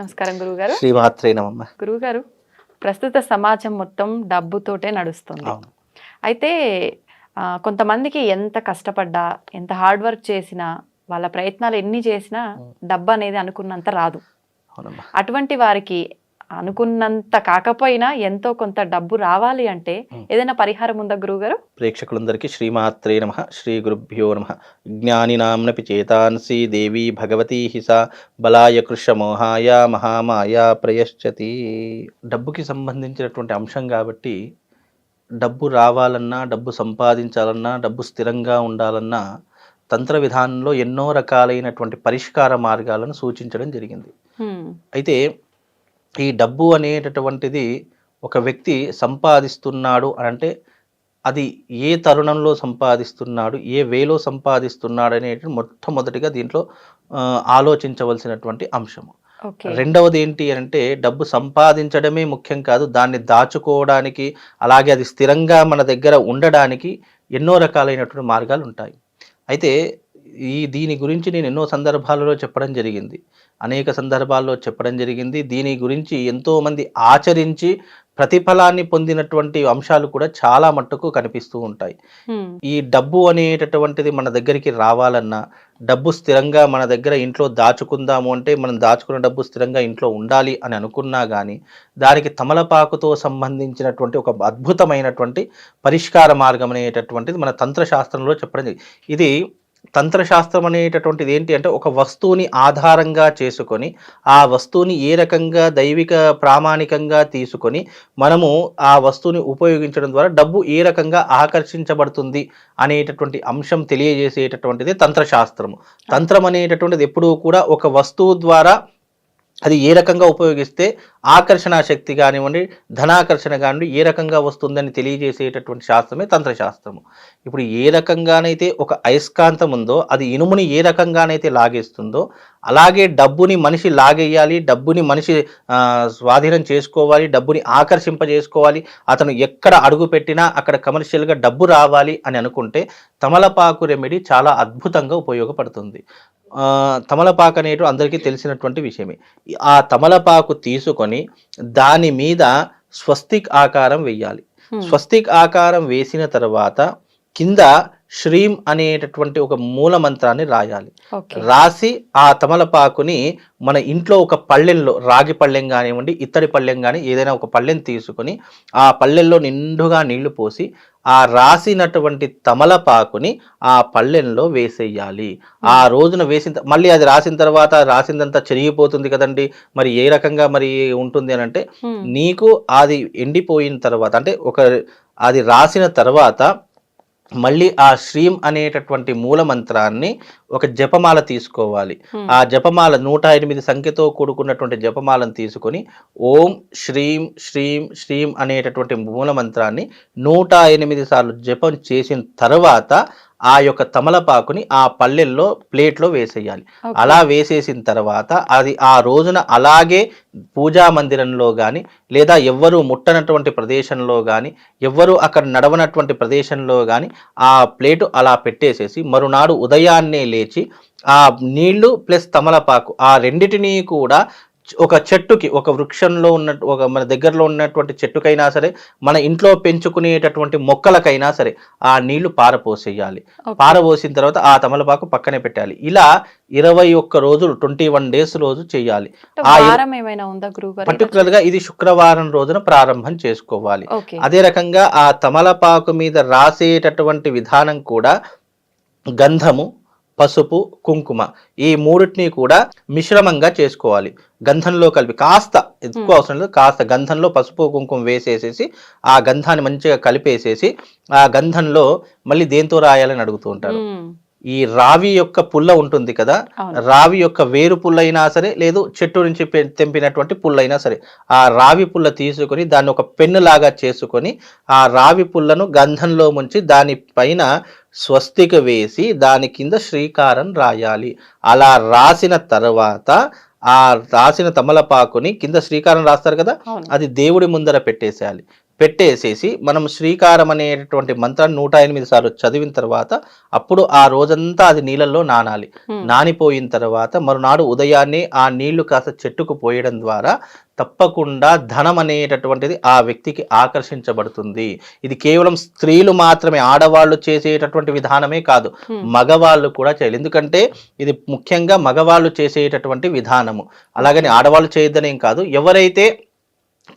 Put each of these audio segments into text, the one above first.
నమస్కారం గురువుగారు. శ్రీమాత్రే నమమ్మ గురువుగారు ప్రస్తుత సమాజం మొత్తం డబ్బుతోటే నడుస్తుంది. అయితే కొంతమందికి ఎంత కష్టపడ్డా ఎంత హార్డ్ వర్క్ చేసినా వాళ్ళ ప్రయత్నాలు ఎన్ని చేసినా డబ్బు అనేది అనుకున్నంత రాదు. అటువంటి వారికి అనుకున్నంత కాకపోయినా ఎంతో కొంత డబ్బు రావాలి అంటే. ఏదైనా పరిహారం ఉందా గురువుగారు ప్రేక్షకులందరికీ శ్రీమాత్రే నమ శ్రీ గురుభ్యో నమ జ్ఞానినాంనపి చేతాన్సి దేవి భగవతీ హిస బలాయ కృషమోహాయ మహామాయ ప్రయశ్చతి డబ్బుకి సంబంధించినటువంటి అంశం కాబట్టి డబ్బు రావాలన్నా డబ్బు సంపాదించాలన్నా డబ్బు స్థిరంగా ఉండాలన్నా తంత్ర విధానంలో ఎన్నో రకాలైనటువంటి పరిష్కార మార్గాలను సూచించడం జరిగింది. అయితే ఈ డబ్బు అనేటటువంటిది ఒక వ్యక్తి సంపాదిస్తున్నాడు అంటే అది ఏ తరుణంలో సంపాదిస్తున్నాడు ఏ వేలో సంపాదిస్తున్నాడు అనేటి మొట్టమొదటిగా దీంట్లో ఆలోచించవలసినటువంటి అంశము. రెండవది ఏంటి అంటే డబ్బు సంపాదించడమే ముఖ్యం కాదు దాన్ని దాచుకోవడానికి అలాగే అది స్థిరంగా మన దగ్గర ఉండడానికి ఎన్నో రకాలైనటువంటి మార్గాలు ఉంటాయి. అయితే ఈ దీని గురించి నేను ఎన్నో సందర్భాలలో చెప్పడం జరిగింది. అనేక సందర్భాల్లో చెప్పడం జరిగింది. దీని గురించి ఎంతోమంది ఆచరించి ప్రతిఫలాన్ని పొందినటువంటి అంశాలు కూడా చాలా మట్టుకు కనిపిస్తూ ఉంటాయి. ఈ డబ్బు అనేటటువంటిది మన దగ్గరికి రావాలన్నా డబ్బు స్థిరంగా మన దగ్గర ఇంట్లో దాచుకుందాము అంటే మనం దాచుకున్న డబ్బు స్థిరంగా ఇంట్లో ఉండాలి అని అనుకున్నా కానీ దానికి తమలపాకుతో సంబంధించినటువంటి ఒక అద్భుతమైనటువంటి పరిష్కార మార్గం అనేటటువంటిది మన తంత్రశాస్త్రంలో చెప్పడం ఇది తంత్రశాస్త్రం అనేటటువంటిది ఏంటి అంటే ఒక వస్తువుని ఆధారంగా చేసుకొని ఆ వస్తువుని ఏ రకంగా దైవిక ప్రామాణికంగా తీసుకొని మనము ఆ వస్తువుని ఉపయోగించడం ద్వారా డబ్బు ఏ రకంగా ఆకర్షించబడుతుంది అనేటటువంటి అంశం తెలియజేసేటటువంటిది తంత్రశాస్త్రము. తంత్రం అనేటటువంటిది ఎప్పుడూ కూడా ఒక వస్తువు ద్వారా అది ఏ రకంగా ఉపయోగిస్తే ఆకర్షణ శక్తి కానివ్వండి ధనాకర్షణ కానివ్వండి ఏ రకంగా వస్తుందని తెలియజేసేటటువంటి శాస్త్రమే తంత్రశాస్త్రము. ఇప్పుడు ఏ రకంగానైతే ఒక అయస్కాంతం ఉందో అది ఇనుముని ఏ రకంగానైతే లాగేస్తుందో అలాగే డబ్బుని మనిషి లాగేయాలి డబ్బుని మనిషి స్వాధీనం చేసుకోవాలి డబ్బుని ఆకర్షింపజేసుకోవాలి అతను ఎక్కడ అడుగు పెట్టినా అక్కడ కమర్షియల్గా డబ్బు రావాలి అని అనుకుంటే తమలపాకు రెమెడీ చాలా అద్భుతంగా ఉపయోగపడుతుంది. తమలపాకు అనేటు అందరికీ తెలిసినటువంటి విషయమే ఆ తమలపాకు తీసుకొని దాని మీద స్వస్తిక్ ఆకారం వేయాలి. స్వస్తిక్ ఆకారం వేసిన తర్వాత కింద శ్రీం అనేటటువంటి ఒక మూల మంత్రాన్ని రాయాలి రాసి ఆ తమలపాకుని మన ఇంట్లో ఒక పళ్ళెంలో రాగి పళ్ళెం కానివ్వండి ఇత్తడి పళ్ళెం కానీ ఏదైనా ఒక పళ్ళెం తీసుకొని ఆ పళ్ళెంలో నిండుగా నీళ్ళు పోసి ఆ రాసినటువంటి తమలపాకుని ఆ పళ్ళెంలో వేసేయాలి. ఆ రోజున వేసిన మళ్ళీ అది రాసిన తర్వాత రాసిందంతా చెరిగిపోతుంది కదండి. మరి ఏ రకంగా మరి ఉంటుంది అని అంటే. నీకు అది ఎండిపోయిన తర్వాత అంటే ఒక అది రాసిన తర్వాత మళ్ళీ ఆ శ్రీం అనేటటువంటి మూల మంత్రాన్ని ఒక జపమాల తీసుకోవాలి. ఆ జపమాల నూట ఎనిమిది సంఖ్యతో కూడుకున్నటువంటి జపమాలను తీసుకొని ఓం శ్రీం శ్రీం శ్రీం అనేటటువంటి మూల మంత్రాన్ని నూట ఎనిమిది సార్లు జపం చేసిన తర్వాత ఆ యొక్క తమలపాకుని ఆ పల్లెల్లో ప్లేట్లో వేసేయాలి. అలా వేసేసిన తర్వాత అది ఆ రోజున అలాగే పూజా మందిరంలో కానీ లేదా ఎవ్వరూ ముట్టనటువంటి ప్రదేశంలో కానీ ఎవ్వరూ అక్కడ నడవనటువంటి ప్రదేశంలో కానీ ఆ ప్లేటు అలా పెట్టేసేసి మరునాడు ఉదయాన్నే లేచి ఆ నీళ్ళు ప్లస్ తమలపాకు ఆ రెండిటిని కూడా ఒక చెట్టుకి ఒక వృక్షంలో ఉన్న ఒక మన దగ్గరలో ఉన్నటువంటి చెట్టుకైనా సరే మన ఇంట్లో పెంచుకునేటటువంటి మొక్కలకైనా సరే ఆ నీళ్ళు పారపోసేయాలి. ఓకే. పారబోసిన తర్వాత ఆ తమలపాకు పక్కనే పెట్టాలి. ఇలా ఇరవై ఒక్క రోజులు ట్వంటీ వన్ డేస్ రోజు చేయాలి. పర్టికులర్గా ఇది శుక్రవారం రోజున ప్రారంభం చేసుకోవాలి. అదే రకంగా ఆ తమలపాకు మీద రాసేటటువంటి విధానం కూడా గంధము పసుపు కుంకుమ ఈ మూడిటిని కూడా మిశ్రమంగా చేసుకోవాలి. గంధంలో కలిపి కాస్త ఎక్కువ అవసరం లేదు కాస్త గంధంలో పసుపు కుంకుమ వేసేసేసి ఆ గంధాన్ని మంచిగా కలిపేసేసి ఆ గంధంలో మళ్ళీ దేంతో రాయాలని అడుగుతూ ఉంటారు. ఈ రావి యొక్క పుల్ల ఉంటుంది కదా. రావి యొక్క వేరు పుల్లైనా సరే లేదు చెట్టు నుంచి పె- తెంపినటువంటి పుల్లైనా సరే ఆ రావి పుల్ల తీసుకొని దాన్ని ఒక పెన్ను లాగా చేసుకొని ఆ రావి పుల్లను గంధంలో ముంచి దాని పైన స్వస్తిక వేసి దాని కింద శ్రీకారం రాయాలి. అలా రాసిన తర్వాత ఆ రాసిన తమలపాకుని కింద శ్రీకారం రాస్తారు కదా అది దేవుడి ముందర పెట్టేసేయాలి. పెట్టేసేసి మనం శ్రీకారం అనేటటువంటి మంత్రాన్ని నూట ఎనిమిది సార్లు చదివిన తర్వాత అప్పుడు ఆ రోజంతా అది నీళ్ళల్లో నానాలి. నానిపోయిన తర్వాత మరునాడు ఉదయాన్నే ఆ నీళ్ళు కాస్త చెట్టుకు పోయడం ద్వారా తప్పకుండా ధనం అనేటటువంటిది ఆ వ్యక్తికి ఆకర్షించబడుతుంది. ఇది కేవలం స్త్రీలు మాత్రమే ఆడవాళ్ళు చేసేటటువంటి విధానమే కాదు. మగవాళ్ళు కూడా చేయాలి. ఎందుకంటే ఇది ముఖ్యంగా మగవాళ్ళు చేసేటటువంటి విధానము. అలాగని ఆడవాళ్ళు చేయొద్దనేం కాదు. ఎవరైతే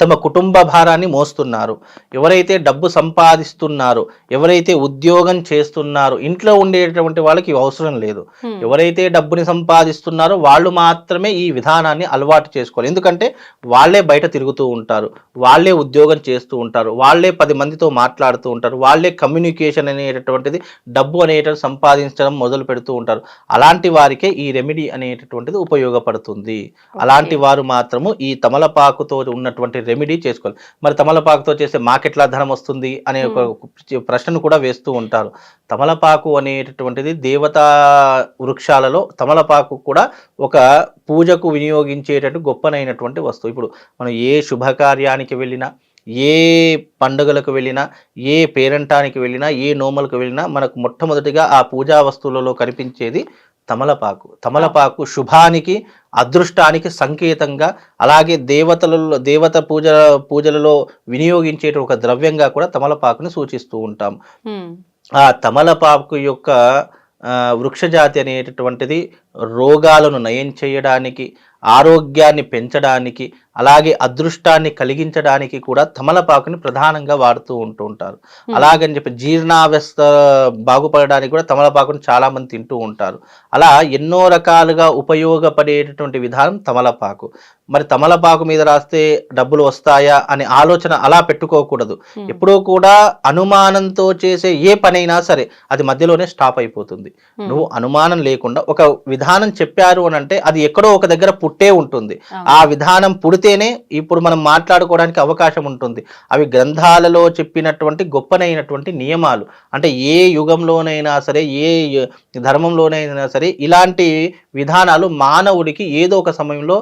తమ కుటుంబ భారాన్ని మోస్తున్నారు. ఎవరైతే డబ్బు సంపాదిస్తున్నారో ఎవరైతే ఉద్యోగం చేస్తున్నారో ఇంట్లో ఉండేటటువంటి వాళ్ళకి అవసరం లేదు. ఎవరైతే డబ్బుని సంపాదిస్తున్నారో వాళ్ళు మాత్రమే ఈ విధానాన్ని అలవాటు చేసుకోవాలి. ఎందుకంటే వాళ్ళే బయట తిరుగుతూ ఉంటారు వాళ్ళే ఉద్యోగం చేస్తూ ఉంటారు వాళ్ళే పది మందితో మాట్లాడుతూ ఉంటారు వాళ్ళే కమ్యూనికేషన్ అనేటటువంటిది డబ్బు అనేటువంటి సంపాదించడం మొదలు పెడుతూ ఉంటారు. అలాంటి వారికే ఈ రెమెడీ అనేటటువంటిది ఉపయోగపడుతుంది. అలాంటి వారు మాత్రము ఈ తమలపాకుతో ఉన్నటువంటి రెమెడీ చేసుకోవాలి. మరి తమలపాకుతో చేస్తే మాకెట్లా ధనం వస్తుంది అనే ఒక ప్రశ్నను కూడా వేస్తూ ఉంటారు. తమలపాకు అనేటటువంటిది దేవతా వృక్షాలలో తమలపాకు కూడా ఒక పూజకు వినియోగించేటట్టు గొప్పనైనటువంటి వస్తువు. ఇప్పుడు మనం ఏ శుభకార్యానికి వెళ్ళినా ఏ పండుగలకు వెళ్ళినా ఏ పేరంటానికి వెళ్ళినా ఏ నోములకు వెళ్ళినా మనకు మొట్టమొదటిగా ఆ పూజా వస్తువులలో కనిపించేది తమలపాకు. తమలపాకు శుభానికి అదృష్టానికి సంకేతంగా అలాగే దేవతలలో దేవత పూజ పూజలలో వినియోగించే ఒక ద్రవ్యంగా కూడా తమలపాకుని సూచిస్తూ ఉంటాం. ఆ తమలపాకు యొక్క వృక్షజాతి అనేటటువంటిది రోగాలను నయం చేయడానికి ఆరోగ్యాన్ని పెంచడానికి అలాగే అదృష్టాన్ని కలిగించడానికి కూడా తమలపాకుని ప్రధానంగా వాడుతూ ఉంటూ ఉంటారు. అలాగని చెప్పి జీర్ణావస్థ బాగుపడడానికి కూడా తమలపాకుని చాలా మంది తింటూ ఉంటారు. అలా ఎన్నో రకాలుగా ఉపయోగపడేటటువంటి విధానం తమలపాకు. మరి తమలపాకు మీద రాస్తే డబ్బులు వస్తాయా అనే ఆలోచన అలా పెట్టుకోకూడదు. ఎప్పుడూ కూడా అనుమానంతో చేసే ఏ పనైనా సరే అది మధ్యలోనే స్టాప్ అయిపోతుంది. నువ్వు అనుమానం లేకుండా ఒక విధానం చెప్పారు అని అంటే అది ఎక్కడో ఒక దగ్గర పుట్టే ఉంటుంది. ఆ విధానం చదివితేనే ఇప్పుడు మనం మాట్లాడుకోవడానికి అవకాశం ఉంటుంది. అవి గ్రంథాలలో చెప్పినటువంటి గొప్పనైనటువంటి నియమాలు. అంటే ఏ యుగంలోనైనా సరే ఏ ధర్మంలోనైనా సరే ఇలాంటి విధానాలు మానవుడికి ఏదో ఒక సమయంలో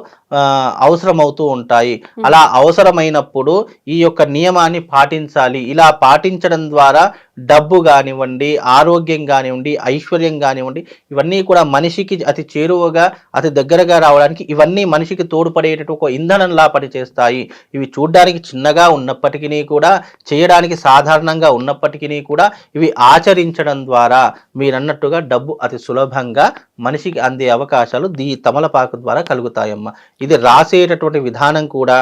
అవసరమవుతూ ఉంటాయి. అలా అవసరమైనప్పుడు ఈ యొక్క నియమాన్ని పాటించాలి. ఇలా పాటించడం ద్వారా డబ్బు కానివ్వండి ఆరోగ్యం కానివ్వండి ఐశ్వర్యం కానివ్వండి ఇవన్నీ కూడా మనిషికి అతి చేరువగా అతి దగ్గరగా రావడానికి ఇవన్నీ మనిషికి తోడ్పడేటట్టు ఒక ఇంధనంలా పనిచేస్తాయి. ఇవి చూడ్డానికి చిన్నగా ఉన్నప్పటికీ కూడా చేయడానికి సాధారణంగా ఉన్నప్పటికీ కూడా ఇవి ఆచరించడం ద్వారా మీరన్నట్టుగా డబ్బు అతి సులభంగా మనిషికి అందే అవకాశాలు దీ తమలపాకు ద్వారా కలుగుతాయమ్మ. ఇది రాసేటటువంటి విధానం కూడా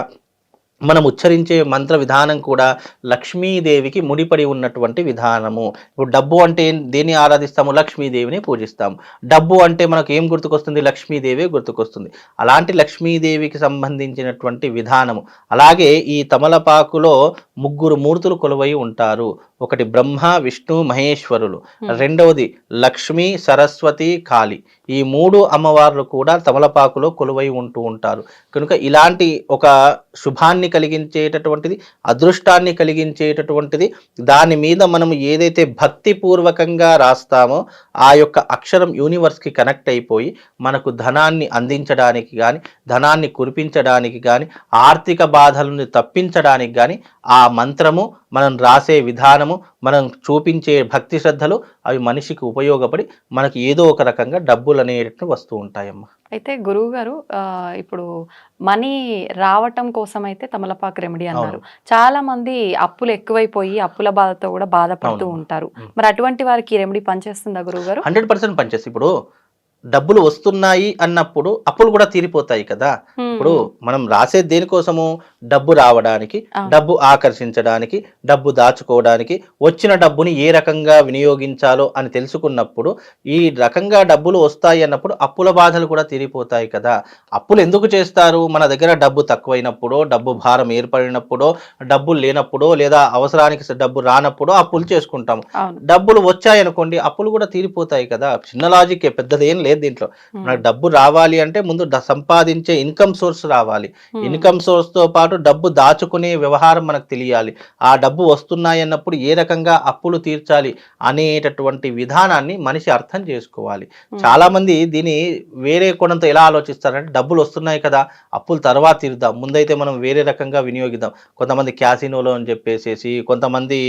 మనం ఉచ్చరించే మంత్ర విధానం కూడా లక్ష్మీదేవికి ముడిపడి ఉన్నటువంటి విధానము. ఇప్పుడు డబ్బు అంటే దేన్ని ఆరాధిస్తాము? లక్ష్మీదేవిని పూజిస్తాము. డబ్బు అంటే మనకు ఏం గుర్తుకొస్తుంది? లక్ష్మీదేవి గుర్తుకొస్తుంది. అలాంటి లక్ష్మీదేవికి సంబంధించినటువంటి విధానము. అలాగే ఈ తమలపాకులో ముగ్గురు మూర్తులు కొలువై ఉంటారు. ఒకటి బ్రహ్మ విష్ణు మహేశ్వరులు. రెండవది లక్ష్మి సరస్వతి కాళి. ఈ మూడు అమ్మవార్లు కూడా తమలపాకులో కొలువై ఉంటూ ఉంటారు. కనుక ఇలాంటి ఒక శుభాన్ని కలిగించేటటువంటిది అదృష్టాన్ని కలిగించేటటువంటిది దాని మీద మనం ఏదైతే భక్తి పూర్వకంగా రాస్తామో ఆ యొక్క అక్షరం యూనివర్స్కి కనెక్ట్ అయిపోయి మనకు ధనాన్ని అందించడానికి కానీ ధనాన్ని కురిపించడానికి కానీ ఆర్థిక బాధలను తప్పించడానికి కానీ ఆ మంత్రము మనం రాసే విధానము మనం చూపించే భక్తి శ్రద్ధలు అవి మనిషికి ఉపయోగపడి మనకి ఏదో ఒక రకంగా డబ్బులు అనేటట్టు వస్తూ ఉంటాయమ్మా. అయితే గురువు గారు ఇప్పుడు మనీ రావటం కోసం అయితే తమలపాకు రెమెడీ అన్నారు. చాలా మంది అప్పులు ఎక్కువైపోయి అప్పుల బాధతో కూడా బాధపడుతూ. ఉంటారు. మరి అటువంటి వారికి రెమెడీ పనిచేస్తుందా గురువు గారు? హండ్రెడ్ పర్సెంట్ పనిచేస్తుంది. ఇప్పుడు డబ్బులు వస్తున్నాయి అన్నప్పుడు అప్పులు కూడా తీరిపోతాయి కదా. ఇప్పుడు మనం రాసేది దేనికోసము? డబ్బు రావడానికి. డబ్బు ఆకర్షించడానికి డబ్బు దాచుకోవడానికి వచ్చిన డబ్బుని ఏ రకంగా వినియోగించాలో అని తెలుసుకున్నప్పుడు ఈ రకంగా డబ్బులు వస్తాయి అన్నప్పుడు అప్పుల బాధలు కూడా తీరిపోతాయి కదా. అప్పులు ఎందుకు చేస్తారు? మన దగ్గర డబ్బు తక్కువైనప్పుడో డబ్బు భారం ఏర్పడినప్పుడో డబ్బులు లేనప్పుడో లేదా అవసరానికి డబ్బు రానప్పుడో అప్పులు చేసుకుంటాము. డబ్బులు వచ్చాయనుకోండి అప్పులు కూడా తీరిపోతాయి కదా. చిన్న లాజిక్ పెద్దదేం లేదు. దీంట్లో. మనకు డబ్బు రావాలి అంటే ముందు సంపాదించే ఇన్కమ్ సోర్స్ రావాలి. ఇన్కమ్ సోర్స్తో పాటు డబ్బు దాచుకునే వ్యవహారం మనకు తెలియాలి. ఆ డబ్బు వస్తున్నాయి అన్నప్పుడు ఏ రకంగా అప్పులు తీర్చాలి అనేటటువంటి విధానాన్ని మనిషి అర్థం చేసుకోవాలి. చాలా మంది దీన్ని వేరే కోణంతో ఎలా ఆలోచిస్తారంటే డబ్బులు వస్తున్నాయి కదా అప్పులు తర్వాత తీరుద్దాం. ముందైతే మనం వేరే రకంగా వినియోగిద్దాం. కొంతమంది క్యాసినోలో అని చెప్పేసేసి కొంతమంది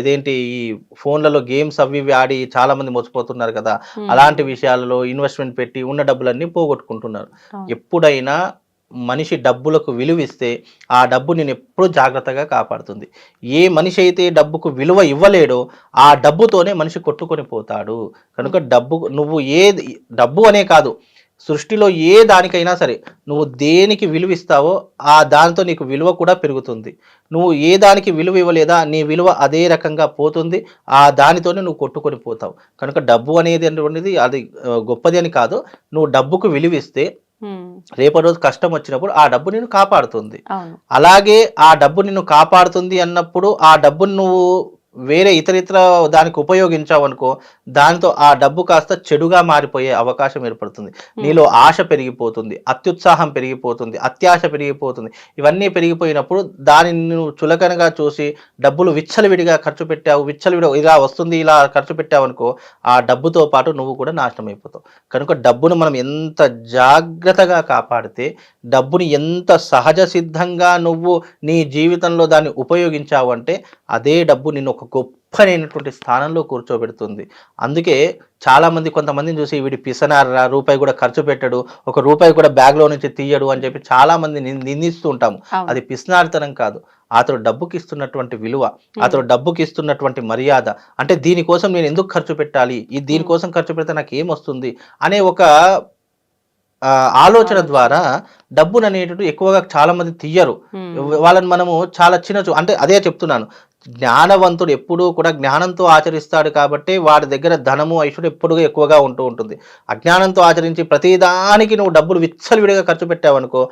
ఇదేంటి ఈ ఫోన్లలో గేమ్స్ అవి ఇవి ఆడి చాలా మంది మోసపోతున్నారు కదా. అలాంటి విషయాలలో ఇన్వెస్ట్మెంట్ పెట్టి ఉన్న డబ్బులన్నీ పోగొట్టుకుంటున్నారు. ఎప్పుడైనా మనిషి డబ్బులకు విలువిస్తే ఆ డబ్బు నేను ఎప్పుడూ జాగ్రత్తగా కాపాడుతుంది. ఏ మనిషి అయితే డబ్బుకు విలువ ఇవ్వలేడో ఆ డబ్బుతోనే మనిషి కొట్టుకొని పోతాడు. కనుక డబ్బు నువ్వు ఏ డబ్బు అనే కాదు. సృష్టిలో ఏ దానికైనా సరే నువ్వు దేనికి విలువ ఇస్తావో ఆ దానితో నీకు విలువ కూడా పెరుగుతుంది. నువ్వు ఏ దానికి విలువ ఇవ్వలేదా నీ విలువ అదే రకంగా పోతుంది ఆ దానితోనే నువ్వు కొట్టుకొని పోతావు. కనుక డబ్బు అనేది అనేటువంటిది అది గొప్పది అని కాదు. నువ్వు డబ్బుకు విలువ ఇస్తే రేపటి రోజు కష్టం వచ్చినప్పుడు ఆ డబ్బు నిన్ను కాపాడుతుంది. అలాగే ఆ డబ్బు నిన్ను కాపాడుతుంది అన్నప్పుడు ఆ డబ్బును నువ్వు వేరే ఇతర ఇతర దానికి ఉపయోగించావు అనుకో దానితో ఆ డబ్బు కాస్త చెడుగా మారిపోయే అవకాశం ఏర్పడుతుంది. నీలో ఆశ పెరిగిపోతుంది అత్యుత్సాహం పెరిగిపోతుంది అత్యాశ పెరిగిపోతుంది. ఇవన్నీ పెరిగిపోయినప్పుడు దానిని నువ్వు చులకనగా చూసి డబ్బులు విచ్చలవిడిగా ఖర్చు పెట్టావు విచ్చలవిడి ఇలా వస్తుంది ఇలా ఖర్చు పెట్టావు అనుకో ఆ డబ్బుతో పాటు నువ్వు కూడా నాశనం అయిపోతావు కనుక డబ్బును మనం ఎంత జాగ్రత్తగా కాపాడితే డబ్బుని ఎంత సహజ సిద్ధంగా నువ్వు నీ జీవితంలో దాన్ని ఉపయోగించావు అంటే అదే డబ్బు నిన్ను ఒక గొప్పనైనటువంటి స్థానంలో కూర్చోబెడుతుంది. అందుకే చాలా మంది కొంతమందిని చూసి వీడి పిసనారా రూపాయి కూడా ఖర్చు పెట్టడు ఒక రూపాయి కూడా బ్యాగ్లో నుంచి తీయడు అని చెప్పి చాలా మంది నిం- నిందిస్తూ ఉంటాము. అది పిసినారితనం కాదు. అతడు డబ్బుకి ఇస్తున్నటువంటి విలువ అతడు డబ్బుకి ఇస్తున్నటువంటి మర్యాద. అంటే దీనికోసం నేను ఎందుకు ఖర్చు పెట్టాలి? ఈ దీనికోసం ఖర్చు పెడితే నాకు ఏమొస్తుంది? అనే ఒక ఆలోచన ద్వారా డబ్బును అనేటట్టు ఎక్కువగా చాలా మంది తీయరు వాళ్ళని మనము చాలా చిన్న చూ- అంటే అదే చెప్తున్నాను. జ్ఞానవంతుడు ఎప్పుడూ కూడా జ్ఞానంతో ఆచరిస్తాడు కాబట్టి వాడి దగ్గర ధనము ఐశ్వర్యం ఎప్పుడూ ఎక్కువగా ఉంటూ ఉంటుంది. అజ్ఞానంతో ఆచరించి ప్రతిదానికి నువ్వు డబ్బులు విచ్చలవిడిగా ఖర్చు పెట్టావనుకో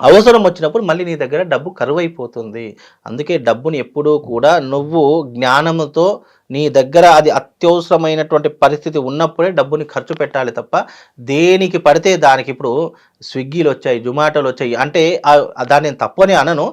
అవసరం వచ్చినప్పుడు మళ్ళీ నీ దగ్గర డబ్బు కరువైపోతుంది. అందుకే డబ్బుని ఎప్పుడూ కూడా నువ్వు జ్ఞానముతో నీ దగ్గర అది అత్యవసరమైనటువంటి పరిస్థితి ఉన్నప్పుడే డబ్బుని ఖర్చు పెట్టాలి తప్ప దేనికి పడితే దానికి ఇప్పుడు స్విగ్గీలు వచ్చాయి జొమాటోలు వచ్చాయి. అంటే దాన్ని నేను తప్పని అనను.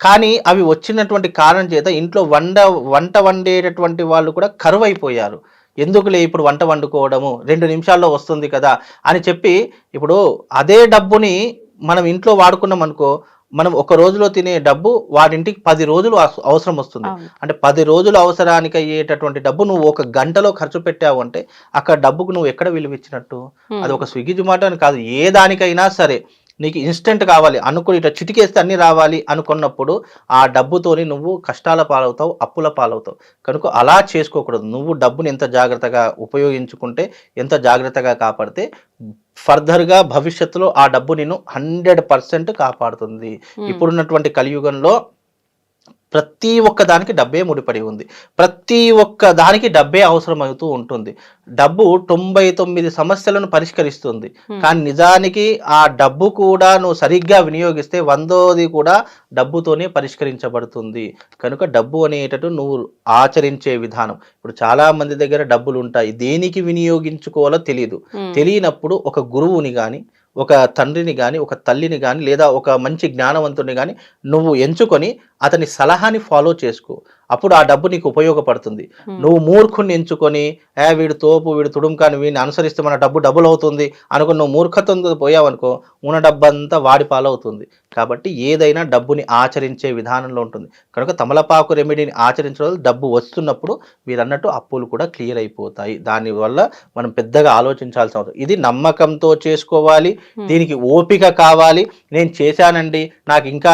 కానీ అవి వచ్చినటువంటి కారణం చేత ఇంట్లో వంట వంట వండేటటువంటి వాళ్ళు కూడా కరువైపోయారు. ఎందుకులే ఇప్పుడు వంట వండుకోవడము? రెండు నిమిషాల్లో వస్తుంది కదా అని చెప్పి ఇప్పుడు అదే డబ్బుని మనం ఇంట్లో వాడుకున్నాం అనుకో మనం ఒక రోజులో తినే డబ్బు వాడింటికి పది రోజులు అవ- అవసరం వస్తుంది. అంటే పది రోజులు అవసరానికి అయ్యేటటువంటి డబ్బు నువ్వు ఒక గంటలో ఖర్చు పెట్టావు అంటే అక్కడ డబ్బుకు నువ్వు ఎక్కడ విలువ ఇచ్చినట్టు అది ఒక స్విగ్గీ జొమాటో అని కాదు ఏ దానికైనా సరే. నీకు ఇన్స్టెంట్ కావాలి. అనుకుని ఇట్లా చిటికేస్తే అన్ని రావాలి అనుకున్నప్పుడు ఆ డబ్బుతోని నువ్వు కష్టాల పాలవుతావు అప్పుల పాలవుతావు. కనుక అలా చేసుకోకూడదు. నువ్వు డబ్బుని ఎంత జాగ్రత్తగా ఉపయోగించుకుంటే ఎంత జాగ్రత్తగా కాపాడితే ఫర్దర్గా భవిష్యత్తులో ఆ డబ్బు నిన్ను హండ్రెడ్ పర్సెంట్ కాపాడుతుంది. ఇప్పుడున్నటువంటి కలియుగంలో ప్రతి ఒక్క దానికి డబ్బే ముడిపడి ఉంది. ప్రతి ఒక్క దానికి డబ్బే అవసరం అవుతూ ఉంటుంది. డబ్బు తొంభై తొమ్మిది సమస్యలను పరిష్కరిస్తుంది. కానీ నిజానికి ఆ డబ్బు కూడా నువ్వు సరిగ్గా వినియోగిస్తే వందోది కూడా డబ్బుతోనే పరిష్కరించబడుతుంది. కనుక డబ్బు అనేటట్టు నువ్వు ఆచరించే విధానం. ఇప్పుడు చాలా మంది దగ్గర డబ్బులు ఉంటాయి దేనికి వినియోగించుకోవాలో తెలియదు తెలియనప్పుడు ఒక గురువుని కానీ ఒక తండ్రిని కానీ ఒక తల్లిని కానీ లేదా ఒక మంచి జ్ఞానవంతుని కానీ నువ్వు ఎంచుకొని అతని సలహాని ఫాలో చేసుకో. అప్పుడు ఆ డబ్బు నీకు ఉపయోగపడుతుంది. నువ్వు మూర్ఖుని ఎంచుకొని ఏ వీడు తోపు వీడు తుడుంకాని వీడిని అనుసరిస్తే మన డబ్బు డబుల్ అవుతుంది అనుకుని నువ్వు మూర్ఖత్వంతో పోయావనుకో ఉన్న డబ్బంతా వాడి పాలవుతుంది. కాబట్టి ఏదైనా డబ్బుని ఆచరించే విధానంలో ఉంటుంది. కనుక తమలపాకు రెమెడీని ఆచరించడం వల్ల డబ్బు వస్తున్నప్పుడు మీరు అన్నట్టు అప్పులు కూడా క్లియర్ అయిపోతాయి. దానివల్ల మనం పెద్దగా ఆలోచించాల్సిన అవసరం. ఇది నమ్మకంతో చేసుకోవాలి. దీనికి ఓపిక కావాలి. నేను చేశానండి. నాకు ఇంకా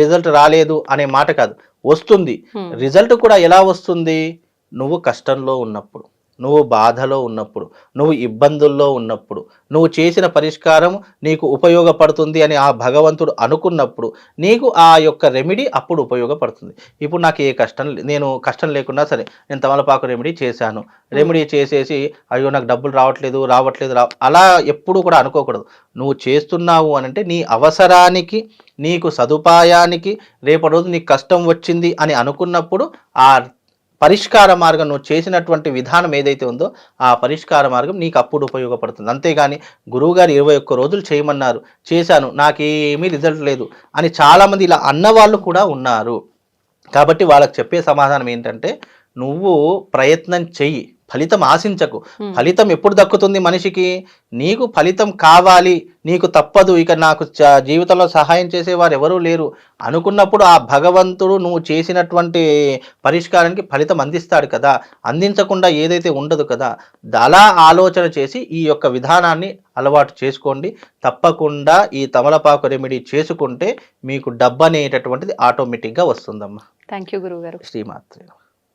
రిజల్ట్ రాలేదు అనే మాట కాదు. వస్తుంది. రిజల్ట్ కూడా ఎలా వస్తుంది? నువ్వు కష్టంలో ఉన్నప్పుడు. నువ్వు బాధలో ఉన్నప్పుడు నువ్వు ఇబ్బందుల్లో ఉన్నప్పుడు నువ్వు చేసిన పరిష్కారం నీకు ఉపయోగపడుతుంది అని ఆ భగవంతుడు అనుకున్నప్పుడు నీకు ఆ యొక్క రెమెడీ అప్పుడు ఉపయోగపడుతుంది. ఇప్పుడు నాకు ఏ కష్టం నేను కష్టం లేకున్నా సరే నేను తమలపాకు రెమెడీ చేశాను. రెమెడీ చేసేసి అయ్యో నాకు డబ్బులు రావట్లేదు రావట్లేదు రా అలా ఎప్పుడు కూడా అనుకోకూడదు. నువ్వు చేస్తున్నావు అని అంటే నీ అవసరానికి నీకు సదుపాయానికి రేపటి రోజు నీకు కష్టం వచ్చింది అని అనుకున్నప్పుడు ఆ పరిష్కార మార్గం నువ్వు చేసినటువంటి విధానం ఏదైతే ఉందో ఆ పరిష్కార మార్గం నీకు అప్పుడు ఉపయోగపడుతుంది. అంతేగాని గురువుగారు ఇరవై ఒక్క రోజులు చేయమన్నారు. చేశాను నాకేమీ రిజల్ట్ లేదు అని చాలామంది ఇలా అన్నవాళ్ళు కూడా ఉన్నారు. కాబట్టి వాళ్ళకి చెప్పే సమాధానం ఏంటంటే నువ్వు ప్రయత్నం చెయ్యి. ఫలితం ఆశించకు. ఫలితం ఎప్పుడు దక్కుతుంది మనిషికి? నీకు ఫలితం కావాలి. నీకు తప్పదు. ఇక నాకు చ- జీవితంలో సహాయం చేసేవారు ఎవరూ లేరు. అనుకున్నప్పుడు ఆ భగవంతుడు నువ్వు చేసినటువంటి పరిష్కారానికి ఫలితం అందిస్తాడు కదా. అందించకుండా ఏదైతే ఉండదు కదా. అలా ఆలోచన చేసి ఈ యొక్క విధానాన్ని అలవాటు చేసుకోండి. తప్పకుండా ఈ తమలపాకు రెమెడీ చేసుకుంటే మీకు డబ్బు అనేటటువంటిది ఆటోమేటిక్గా వస్తుందమ్మా. థ్యాంక్ యూ గురువు గారు శ్రీమాత్రి.